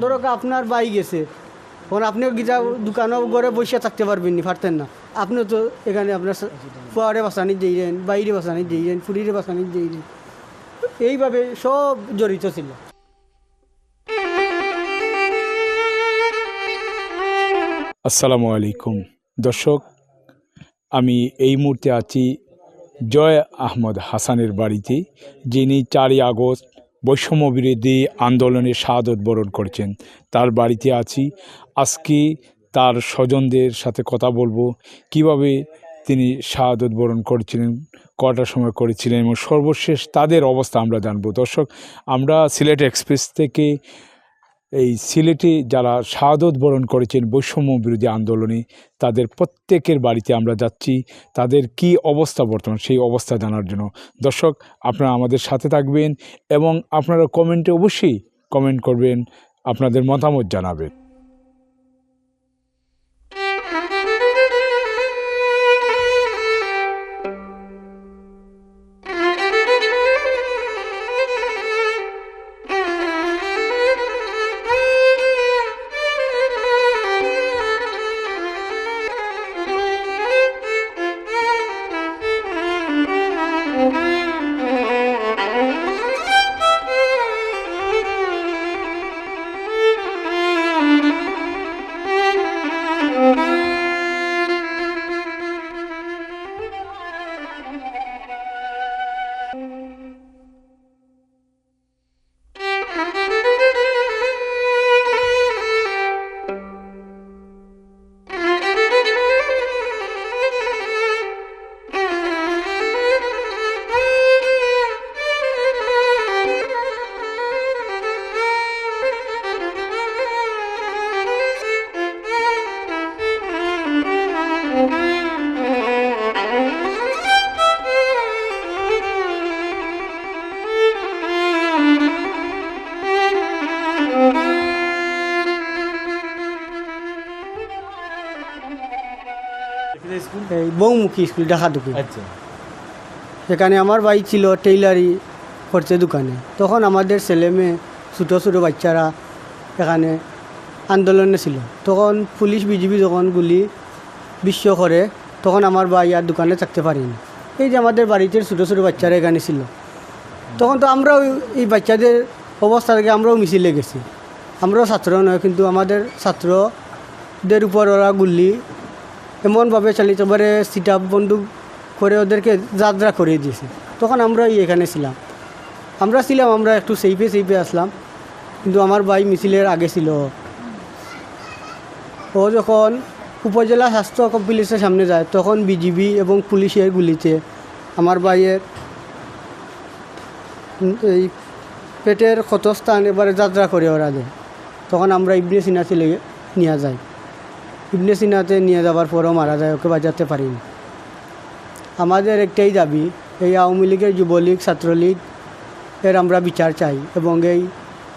ধরো আপনার বাই গেছে। তখন আপনিও গিজা দোকানও ঘরে বসে থাকতে পারবেন নি, পারতেন না। আপনিও তো এখানে আপনার ফুয়ারে বাসানি দিয়েছেন বাইরে বাসানি দিয়েছেন ফুরিরে বাসানি দিয়েছেন এইভাবে সব জড়িত ছিল। আসসালামু আলাইকুম। দর্শক, আমি এই মুহূর্তে আছি জয় আহমদ হাসানের বাড়িতে, যিনি চারই আগস্ট বৈষম্য বিরোধী আন্দোলনে শাহাদত বরণ করেছেন। তার বাড়িতে আছি। আজকে তার স্বজনদের সাথে কথা বলব। কীভাবে তিনি শাহাদত বরণ করেছিলেন কটার সময় করেছিলেন এবং সর্বশেষ তাদের অবস্থা আমরা জানব। দর্শক, আমরা সিলেট এক্সপ্রেস থেকে এই সিলেটে যারা শাহাদত বরণ করেছেন বৈষম্য বিরোধী আন্দোলনে, তাদের প্রত্যেকের বাড়িতে আমরা যাচ্ছি। তাদের কি অবস্থা বর্তমান, সেই অবস্থা জানার জন্য। দর্শক, আপনারা আমাদের সাথে থাকবেন এবং আপনারা কমেন্টে অবশ্যই কমেন্ট করবেন, আপনাদের মতামত জানাবেন। এই বৌমুখী স্কুল ঢাকা দুপুর আচ্ছা। সেখানে আমার ভাই ছিল টেইলারি করছে দোকানে। তখন আমাদের ছেলে মেয়ে ছোটো ছোটো বাচ্চারা এখানে আন্দোলনে ছিল। তখন পুলিশ বিজিবি যখন গুলি বিশ্ব করে তখন আমার ভাই আর দোকানে থাকতে পারিনি। এই যে আমাদের বাড়িতে ছোটো ছোটো বাচ্চারা এখানে ছিল। তখন তো আমরাও এই বাচ্চাদের অবস্থা থেকে আমরাও মিছিলে গেছি। আমরাও ছাত্র নয় কিন্তু আমাদের ছাত্রদের উপর ওরা গুলি এমনভাবে চালিত এবারে সিটা বন্দুক করে ওদেরকে যাত্রা করিয়ে দিয়েছে। তখন আমরা এই এখানে ছিলাম। আমরা ছিলাম, আমরা একটু সেইফে সেইফে আসলাম। কিন্তু আমার ভাই মিছিলের আগে ছিল। ও যখন উপজেলা স্বাস্থ্য কমপ্লেক্সের সামনে যায়, তখন বিজিবি এবং পুলিশের গুলিতে আমার ভাইয়ের এই পেটের ক্ষতস্থান এবারে যাত্রা করে ওরা দেয়। তখন আমরা ইবনে সিনা ছিলে নিয়ে যাই। ইবনে সিনাতে নিয়ে যাওয়ার পরও মারা যায় ওকে বাঁচাতে পারিনি। আমাদের একটাই দাবি এই আওয়ামী লীগের যুবলীগ ছাত্রলীগ এর আমরা বিচার চাই এবং এই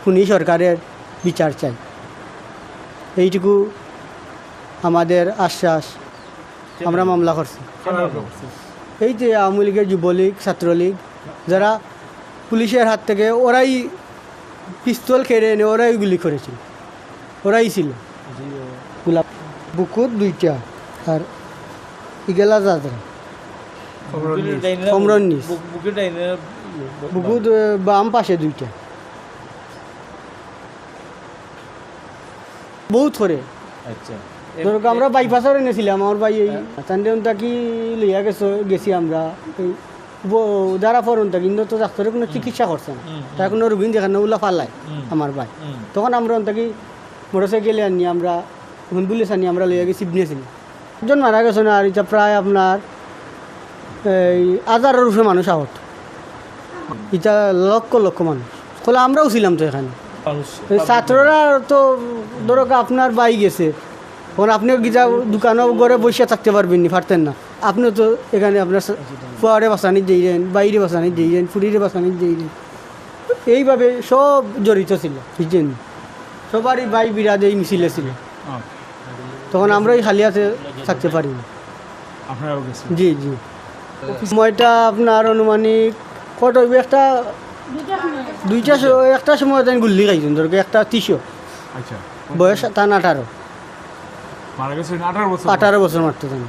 খুনি সরকারের বিচার চাই। এইটুকু আমাদের আশ্বাস। আমরা মামলা করছি। এই যে আওয়ামী লীগের যুবলীগ ছাত্রলীগ যারা পুলিশের হাত থেকে ওরাই পিস্তল কেড়ে এনে ওরাই গুলি করেছিল। ওরাই ছিল। গোলাপ। বুকুত দুইটা আর ইগেলা বুকুত আহ, বাম পাশে দুইটা। বহুত করে আচ্ছা। ধরো আমরা বাইপাসও এনেছিলাম আমার ভাই এই চান্দেন তাকি লইয়া গেছো গেছি আমরা। যারা পড়ুন তা কিন্তু তো ডাক্তারে কোনো চিকিৎসা করছে না। তার কোনো রুগীন যেখানে ওগুলো ফালায় আমার ভাই। তখন আমরা তাকি মোটর সাইকেলে আনি আমরা এখন পুলিশ আনি আমরা লইয়া গেছি নিয়েছিলাম একজন মারা গেছে না আর এটা প্রায় আপনার এই হাজারের উপরে মানুষ আহত। এটা লক্ষ লক্ষ মানুষ। তাহলে আমরাও ছিলাম তো এখানে। ছাত্ররা তো ধরো আপনার বাই গেছে। তখন আপনিও গিজা দোকানও ঘরে বসে থাকতে পারবেন নি পারতেন না। আপনিও তো এখানে আপনার ফুয়ারে বাসানি দিয়েছেন বাইরে বাসানি দিয়েছেন ফুরিরে বাসানি দিয়েছেন। এইভাবে সব জড়িত ছিল বুঝছেন? সবারই বাই বিরাজ এই মিছিলে ছিল। তখন আমরাই খালি হাতে থাকতে আপনারাও গেছেন জি জি। সময়টা আপনার আনুমানিক কত হইবে একটা দুইটা একটা সময় গুল্লি খাইছেন ধরো একটা তিশো আচ্ছা। বয়স তান আঠারো। আঠারো বছর। মারতে জানি